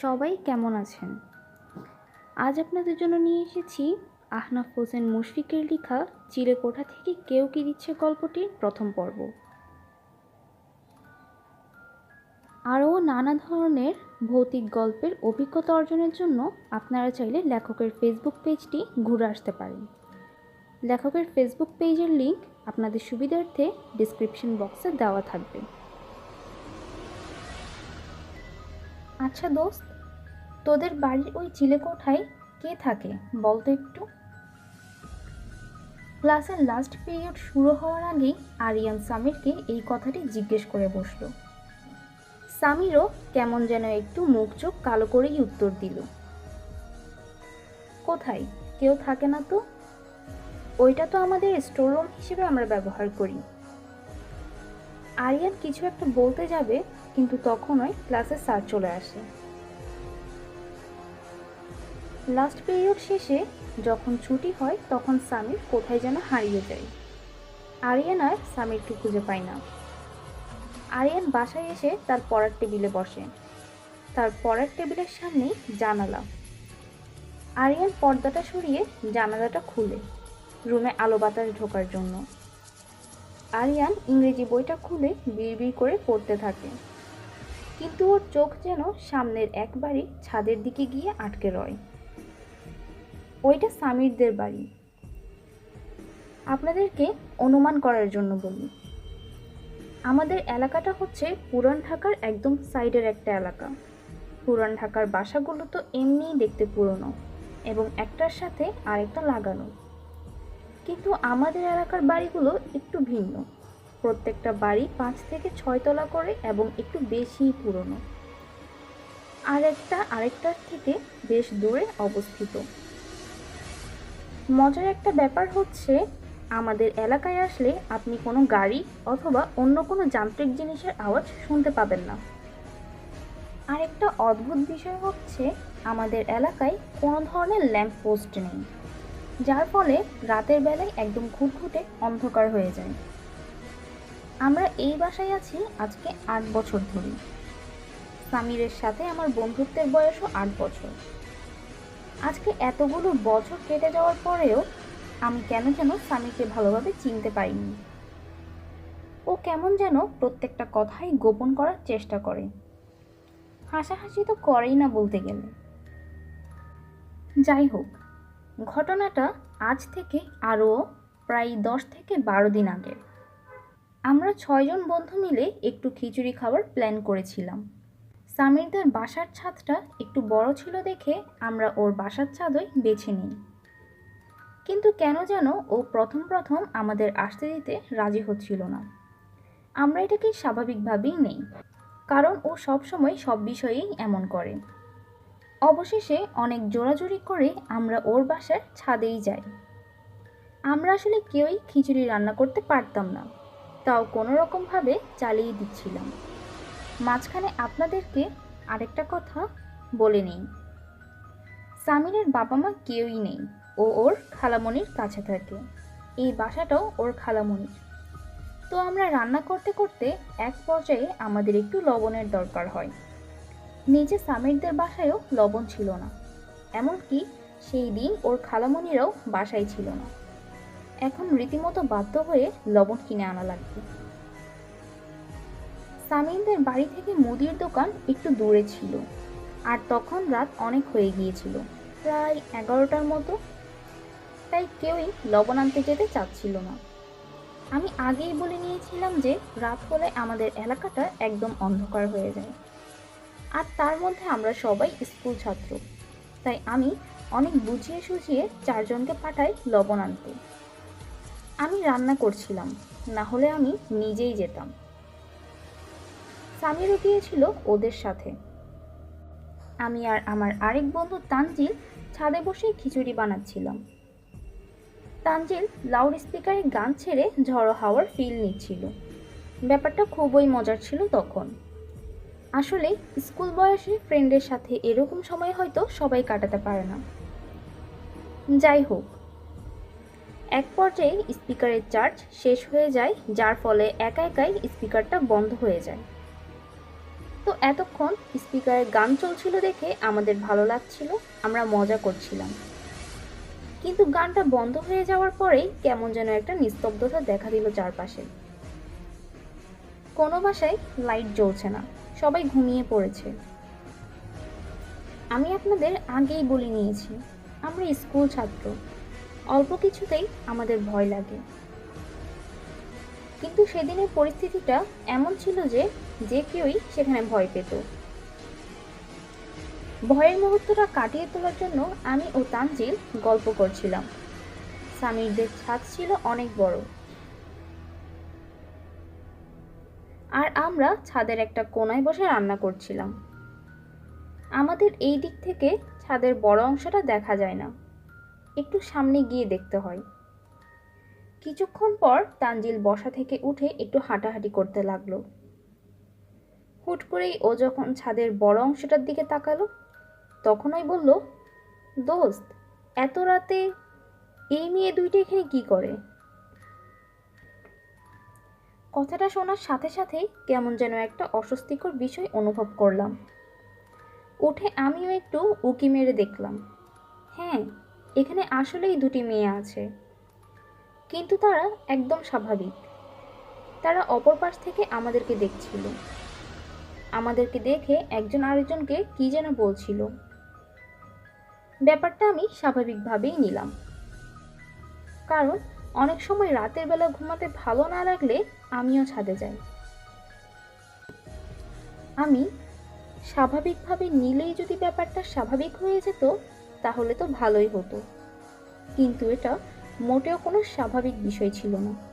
সবাই কেমন আছেন? আজ আপনাদের জন্য নিয়ে এসেছি আহনাফ হোসেন মুশফিকের লেখা চিলেকোঠা থেকে কেউ কি দিচ্ছে গল্পটির প্রথম পর্ব। আরও নানা ধরনের ভৌতিক গল্পের অভিজ্ঞতা অর্জনের জন্য আপনারা চাইলে লেখকের ফেসবুক পেজটি ঘুরে আসতে পারেন। লেখকের ফেসবুক পেজের লিংক আপনাদের সুবিধার্থে ডিসক্রিপশন বক্সে দেওয়া থাকবে। আচ্ছা দোস্ত, তোদের বাড়ির ওই চিলেকোঠায় কে থাকে বল তো একটু? ক্লাসের লাস্ট পিরিয়ড শুরু হওয়ার আগেই আরিয়ান সামিরকে এই কথাটি জিজ্ঞেস করে বসল। সামিরও কেমন যেন একটু মুখ চোখ কালো করেই উত্তর দিল। কোথায়? কেউ থাকে না তো? ওইটা তো আমাদের স্টোর রুম হিসেবে আমরা ব্যবহার করি। আরিয়ান কিছু একটা বলতে যাবে কিন্তু তখনই ক্লাসে স্যার চলে আসে। লাস্ট পিরিয়ড শেষে যখন ছুটি হয়, তখন সামির কোথায় যেন হারিয়ে যায়। আরিয়ান আর সামিরকে খুঁজে পায় না। আরিয়ান বাসায় এসে তার পড়ার টেবিলে বসে। তার পড়ার টেবিলের সামনেই জানালা। আরিয়ান পর্দাটা সরিয়ে জানালাটা খুলে, রুমে আলো বাতাস ঢোকার জন্য। আরিয়ান ইংরেজি বইটা খুলে বিড়বিড় করে পড়তে থাকে। কিন্তু ওর চোখ যেন সামনের একবারই ছাদের দিকে গিয়ে আটকে রয়। ওইটা সামিরদের বাড়ি। আপনাদেরকে অনুমান করার জন্য বলি। আমাদের এলাকাটা হচ্ছে পুরান ঢাকার একদম সাইডের একটা এলাকা। পুরান ঢাকার বাসাগুলো তো এমনিই দেখতে পুরনো এবং একটার সাথে আরেকটা লাগানো। কিন্তু আমাদের এলাকার বাড়িগুলো একটু ভিন্ন। প্রত্যেকটা বাড়ি পাঁচ থেকে ছয় তলা করে এবং একটু বেশিই পুরনো। আর একটা, আরেকটার থেকে বেশ দূরে অবস্থিত। মজার একটা ব্যাপার হচ্ছে, আমাদের এলাকায় আসলে আপনি কোনো গাড়ি অথবা অন্য কোনো যান্ত্রিক জিনিসের আওয়াজ শুনতে পাবেন না। আরেকটা অদ্ভুত বিষয় হচ্ছে, আমাদের এলাকায় কোনো ধরনের ল্যাম্প পোস্ট নেই, যার ফলে রাতের বেলায় একদম ঘুটঘুটে অন্ধকার হয়ে যায়। আমরা এই বাসায় আছি আজকে আট বছর ধরে। সামিরের সাথে আমার বন্ধুত্বের বয়সও আট বছর। আজকে এতগুলো বছর কেটে যাওয়ার পরেও আমি কেন যেন স্বামীকে ভালোভাবে চিনতে পারিনি। ও কেমন যেন প্রত্যেকটা কথাই গোপন করার চেষ্টা করে। হাসাহাসি তো করেই না বলতে গেলে। যাই হোক, ঘটনাটা আজ থেকে আরও প্রায় দশ থেকে বারো দিন আগে আমরা ছয়জন বন্ধু মিলে একটু খিচুড়ি খাওয়ার প্ল্যান করেছিলাম। সামিরদের বাসার ছাদটা একটু বড় ছিল দেখে আমরা ওর বাসার ছাদই বেছে নিই। কিন্তু কেন যেন ও প্রথম প্রথম আমাদের আসতে দিতে রাজি হচ্ছিল না। আমরা এটাকে স্বাভাবিকভাবেই নেই, কারণ ও সবসময় সব বিষয়েই এমন করে। অবশেষে অনেক জোরাজুরি করে আমরা ওর বাসার ছাদেই যাই। আমরা আসলে কেউই খিচুড়ি রান্না করতে পারতাম না। তাও কোনো রকমভাবে চালিয়ে দিচ্ছিলাম। মাঝখানে আপনাদেরকে আরেকটা কথা বলে নেই। সামিরের বাবা মা কেউই নেই, ও ওর খালামণির কাছে থাকে। এই বাসাটাও ওর খালামণির। তো আমরা রান্না করতে করতে এক পর্যায়ে আমাদের একটু লবণের দরকার হয়। নিজে সামিরদের বাসায়ও লবণ ছিল না, এমনকি সেই দিন ওর খালামণিরাও বাসায় ছিল না। এখন রীতিমতো বাধ্য হয়ে লবণ কিনে আনা লাগবে। সামিনদের বাড়ি থেকে মুদির দোকান একটু দূরে ছিল, আর তখন রাত অনেক হয়ে গিয়েছিল, প্রায় এগারোটার মতো। তাই কেউই লবণ আনতে যেতে চাচ্ছিল না। আমি আগেই বলে নিয়েছিলাম যে, রাত হলে আমাদের এলাকাটা একদম অন্ধকার হয়ে যায়। আর তার মধ্যে আমরা সবাই স্কুল ছাত্র, তাই আমি অনেক বুঝিয়ে সুঝিয়ে চারজনকে পাঠাই লবণ আনতে। আমি রান্না করছিলাম, না হলে আমি নিজেই যেতাম। সামিরও গিয়েছিল ওদের সাথে। আমি আর আমার আরেক বন্ধু তানজিল ছাদে বসে খিচুড়ি বানাচ্ছিলাম। তানজিল লাউড স্পিকারে গান ছেড়ে ঝড়ো হাওয়ার ফিল নিচ্ছিল। ব্যাপারটা খুবই মজার ছিল তখন। আসলে স্কুল বয়সে ফ্রেন্ডের সাথে এরকম সময় হয়তো সবাই কাটাতে পারে না। যাই হোক এক পর্যায়ে স্পিকারের চার্জ শেষ হয়ে যায়, যার ফলে একা একাই স্পিকারটা বন্ধ হয়ে যায়। তো এতক্ষণ স্পিকারে গান চলছিল দেখে আমাদের ভালো লাগছিল, আমরা মজা করছিলাম। কিন্তু গানটা বন্ধ হয়ে যাওয়ার পরেই কেমন যেন একটা নিস্তব্ধতা দেখা দিল চারপাশে। কোনো বাসায় লাইট জ্বলছে না, সবাই ঘুমিয়ে পড়েছে। আমি আপনাদের আগেই বলে নিয়েছি, আমরা স্কুল ছাত্র। অল্প কিছুতেই আমাদের ভয় লাগে। কিন্তু সেদিনের পরিস্থিতিটা এমন ছিল যে যে কেউই সেখানে ভয় পেত। ভয়ের মুহূর্তটা কাটিয়ে তোলার জন্য আমি ও তানজিল গল্প করছিলাম। সামিরদের ছাদ ছিল অনেক বড়। আর আমরা ছাদের একটা কোনায় বসে রান্না করছিলাম। আমাদের এই দিক থেকে ছাদের বড় অংশটা দেখা যায় না। একটু সামনে গিয়ে দেখতে হয়। কিছুক্ষণ পর তানজিল বসা থেকে উঠে একটু হাঁটাহাঁটি করতে লাগল। হুট করেই ও যখন ছাদের বড় অংশটার দিকে তাকালো, তখনই বলল, দোস্ত, এত রাতে এই মেয়ে দুইটা এখানে কি করে? কথাটা শোনার সাথে সাথেই কেমন যেন একটা অস্বস্তিকর বিষয় অনুভব করলাম। উঠে আমিও একটু উকি মেরে দেখলাম। হ্যাঁ এখানে আসলেই দুটি মেয়ে আছে। কিন্তু তারা একদম স্বাভাবিক। তারা অপর পাশ থেকে আমাদেরকে দেখছিল। আমাদেরকে দেখে একজন আরেকজনকে কি যেন বলছিল। ব্যাপারটা আমি স্বাভাবিকভাবেই নিলাম। কারণ অনেক সময় রাতের বেলা ঘুমাতে ভালো না লাগলে আমিও ছাদে যাই। আমি স্বাভাবিকভাবে নিলেই যদি ব্যাপারটা স্বাভাবিক হয়ে যেত তাহলে তো ভালোই হতো। কিন্তু এটা মোটেও কোনো স্বাভাবিক বিষয় ছিল না।